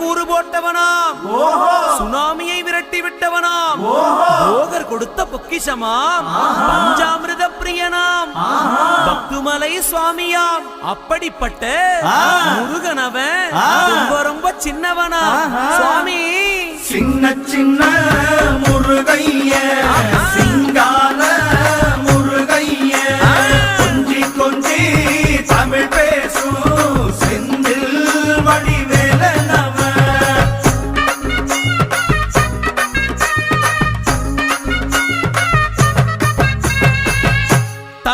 கூறு போட்டவனாம். சுனாமியை விரட்டி விட்டவனாம். போகர் கொடுத்த பொக்கிஷமாம். பஞ்சாமிரத பிரியனாம் பக்துமலை சுவாமியாம். அப்படிப்பட்ட முருகனவன் ரொம்ப ரொம்ப சின்னவனா சுவாமி. சின்ன சின்ன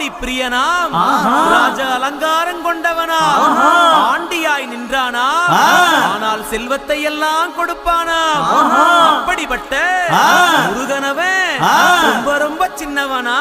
காவடி பிரியனாம் ராஜ அலங்காரம் கொண்டவனா. ஆண்டியாய் நின்றானா ஆனால் செல்வத்தை எல்லாம் கொடுப்பானா அப்படிப்பட்ட முருகனவன் ரொம்ப ரொம்ப சின்னவனா.